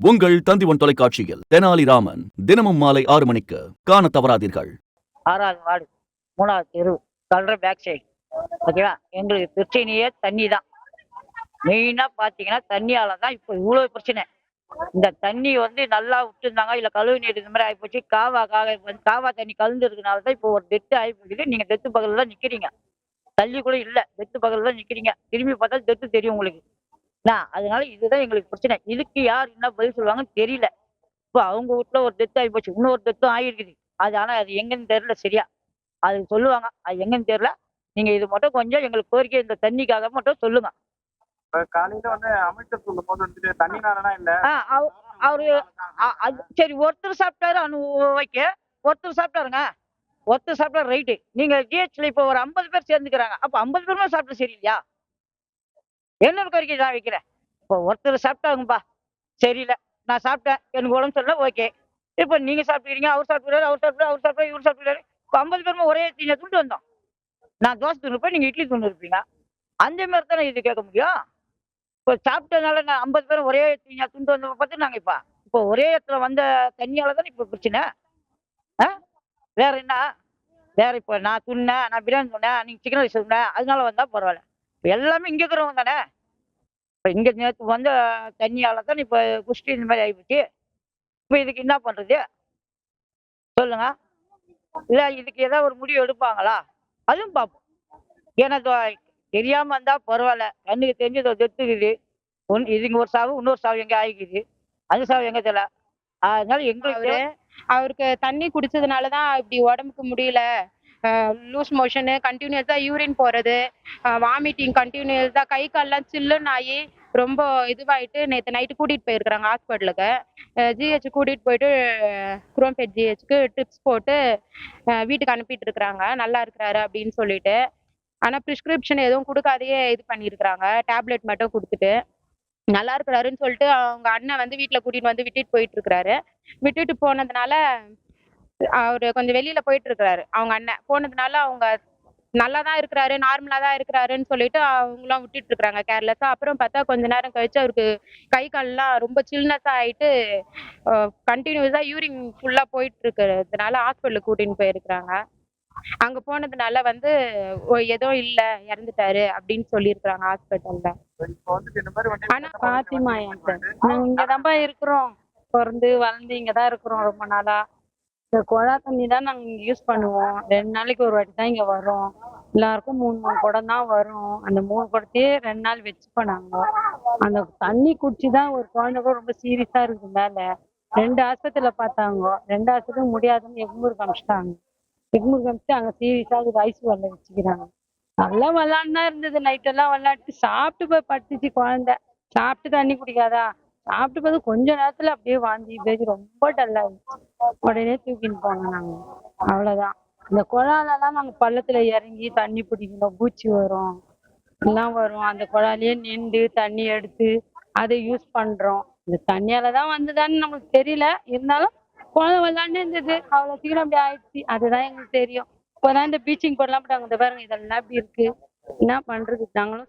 உங்கள் தந்திவன் தொலைக்காட்சியில் தெனாலிராமன் தினமும் மாலை ஆறு மணிக்கு காண தவறாதீர்கள். ஆறாவது வார்டு மூணாவது தெரு கல்ற பேக் சைடு ஓகேவா எங்களுக்கு பிரச்சனையே தண்ணி தான் மெயினாக பார்த்தீங்கன்னா தண்ணியால தான் இப்போ இவ்வளோ பிரச்சனை. இந்த தண்ணி வந்து நல்லா விட்டுருந்தாங்க இல்லை கழுவு நீர் இந்த மாதிரி ஆகிப்போச்சு காவா காக வந்து காவா தண்ணி கலந்துருக்கனால தான் இப்போ ஒரு டெத்து ஆகி நீங்கள் டெத்து பக்கத்தில் தான் நிற்கிறீங்க தள்ளி கூட இல்லை டெத்து பக்கத்தில் தான் நிற்கிறீங்க திரும்பி பார்த்தா டெத்து தெரியும் உங்களுக்கு. அதனால இதுதான் எங்களுக்கு பிரச்சனை. இதுக்கு யார் என்ன பதில் சொல்லுவாங்கன்னு தெரியல. இப்போ அவங்க வீட்டில் ஒரு டெத்து ஆகி போச்சு. இன்னொரு டெத்தும் ஆகிருக்குது. அது ஆனால் அது எங்கன்னு தெரியல சரியா. அது சொல்லுவாங்க. அது எங்கன்னு தெரியல. நீங்க இது மட்டும் கொஞ்சம் எங்களுக்கு கோரிக்கை இந்த தண்ணிக்காக மட்டும் சொல்லுங்க. காலையில வந்து அமைச்சர் சொல்லும் போது வந்துட்டு தண்ணி இல்ல. அவரு சரி ஒருத்தர் சாப்பிட்டாரு அனு ஓகே. ஒருத்தர் சாப்பிட்டாருங்க. ஒருத்தர் சாப்பிட்டா ரைட்டு. நீங்க ஜிஹெச்ல இப்போ ஒரு ஐம்பது பேர் சேர்ந்துக்கிறாங்க. அப்ப ஐம்பது பேருமே சாப்பிட்டு சரியில்லையா? என்னோட கோரிக்கை நான் வைக்கிறேன்? இப்போ ஒருத்தர் சாப்பிட்டாங்கப்பா. சரியில்லை. நான் சாப்பிட்டேன். எனக்கு உடம்பு சரியில்லை. ஓகே. இப்போ நீங்கள் சாப்பிட்டுக்கிறீங்க அவர் சாப்பிட்டுறாரு அவர் சாப்பிட்டு அவர் சாப்பிட்டு இவர் சாப்பிட்டுறாரு இப்போ ஐம்பது பேருமே ஒரே தீங்க துண்டு வந்தோம். நான் தோசை துண்டுப்பேன் நீங்கள் இட்லி துண்டு இருப்பீங்க அந்த மாதிரி தானே இது கேட்க முடியும். இப்போ சாப்பிட்டதுனால நான் ஐம்பது பேரும் ஒரே தீங்க துண்டு வந்த பார்த்து நாங்கள் இப்போ இப்போ ஒரே இடத்துல வந்த தண்ணியால் தானே இப்போ பிரச்சனை? ஆ? வேற என்ன? வேற இப்போ நான் துண்ணேன் நான் பிரியாணி சொன்னேன் நீங்கள் சிக்கன் ரைஸ் சொன்னேன் அதனால வந்தால் பரவாயில்ல. எல்லாமே இங்கே இருக்கிறவங்க தானே? இப்போ இங்கே நேற்று வந்த தண்ணியால் தான் இப்போ குஷ்டி இந்த மாதிரி ஆகிப்போச்சு இப்போ இதுக்கு என்ன பண்ணுறது சொல்லுங்க. இல்லை இதுக்கு ஏதாவது ஒரு முடிவு எடுப்பாங்களா? அதுவும் பார்ப்போம் ஏன்னா தெரியாமல் இருந்தால் பரவாயில்ல. கண்ணுக்கு தெரிஞ்சு இதோ தெத்துக்குது ஒன் இதுங்க ஒரு சாவு இன்னொரு சாவு எங்கே ஆகிக்குது? அந்த சாவு எங்கே தெரியல அதனால எங்களுக்கு அவருக்கு தண்ணி குடிச்சதுனால தான் இப்படி உடம்புக்கு முடியல. லூஸ் மோஷனு கண்டினியூஸாக யூரின் போகிறது வாமிட்டிங் கண்டினியூஸாக கை கால்லாம் சில்லுன்னு ஆகி ரொம்ப இதுவாயிட்டு நேற்று நைட்டு கூட்டிகிட்டு போயிருக்கிறாங்க ஹாஸ்பிட்டலுக்கு ஜிஹெச் கூட்டிகிட்டு போயிட்டு குரோம்பேட் ஜிஹெச்க்கு ட்ரிப்ஸ் போட்டு வீட்டுக்கு அனுப்பிட்டு இருக்கிறாங்க நல்லா இருக்கிறாரு அப்படின்னு சொல்லிட்டு. ஆனால் ப்ரிஸ்கிரிப்ஷன் எதுவும் கொடுக்காதையே இது பண்ணியிருக்கிறாங்க. டேப்லெட் மட்டும் கொடுத்துட்டு. நல்லா இருக்கிறாருன்னு சொல்லிட்டு அவங்க அண்ணன் வந்து வீட்டில் கூட்டிகிட்டு வந்து விட்டுட்டு போயிட்டு இருக்கிறாரு விட்டுட்டு போனதுனால அவர் கொஞ்சம் வெளியில போயிட்டு இருக்கிறாரு அவங்க அண்ணன். போனதுனால அவங்க நல்லா தான் இருக்கிறாரு நார்மலா தான் இருக்கிறாருன்னு சொல்லிட்டு அவங்களாம் விட்டுட்டு இருக்காங்க கேர்லெஸ்ஸா அப்புறம் பார்த்தா கொஞ்ச நேரம் கழிச்சு அவருக்கு கை கால்லாம் ரொம்ப சில்னஸா ஆயிட்டு கண்டினியூஸா யூரின் ஃபுல்லா போயிட்டு இருக்கிறதுனால ஹாஸ்பிட்டலுக்கு கூட்டின்னு போயிருக்கிறாங்க. அங்க போனதுனால வந்து ஓ, ஏதோ இல்ல இறந்துட்டாரு அப்படின்னு சொல்லியிருக்கிறாங்க ஹாஸ்பிட்டல்ல ஆனா பாத்திமா நாங்க இங்கதான்ப்பா இருக்கிறோம். பிறந்து வளர்ந்து இங்கதான் இருக்கிறோம் ரொம்ப நாளா. இந்த குழா தண்ணி தான் நாங்கள் யூஸ் பண்ணுவோம். ரெண்டு நாளைக்கு ஒரு வாட்டி தான் இங்கே வரும். எல்லாருக்கும் மூணு மூணு குடம் தான் வரும். அந்த மூணு குடத்தையே ரெண்டு நாள் வச்சுப்போம் அந்த தண்ணி குடிச்சு தான் ஒரு குழந்தை கூட ரொம்ப சீரியஸாக இருக்குது மேலே. ரெண்டு ஆஸ்பத்திரியில் பார்த்தாங்க. ரெண்டு ஆஸ்பத்திரி முடியாதுன்னு எக்மூர் காமிச்சிட்டாங்க. எக்மூர் காமிச்சு சீரியஸாக சீரியஸா அது வரல வச்சுக்கிறாங்க. நல்லா விளாட்னா இருந்தது. நைட்டெல்லாம் எல்லாம் சாப்பிட்டு போய் படுத்துச்சு குழந்தை. சாப்பிட்டு தண்ணி குடிக்காதா? சாப்பிட்டு போது கொஞ்ச நேரத்துல அப்படியே வாந்தி பேசி ரொம்ப டல்லா உடனே தூக்கின்னு போனோம் நாங்க. அவ்வளவுதான். இந்த குழாலெல்லாம் நாங்க பள்ளத்துல இறங்கி தண்ணி பிடிக்கணும். பூச்சி வரும். எல்லாம் வரும். அந்த குழாயிலேயே நின்று தண்ணி எடுத்து அதை யூஸ் பண்றோம். இந்த தண்ணியால தான் வந்ததான்னு தெரியல. இருந்தாலும் குழந்தை விளாண்டு இருந்தது. அவ்வளவு சீக்கிரம் அப்படி ஆயிடுச்சு. அதுதான் எங்களுக்கு தெரியும். இப்போதான் இந்த பீச்சிங் போடலாம் போட்டாங்க. இந்த பாருங்க இதெல்லாம் இப்படி இருக்கு? என்ன பண்றது? நாங்களும்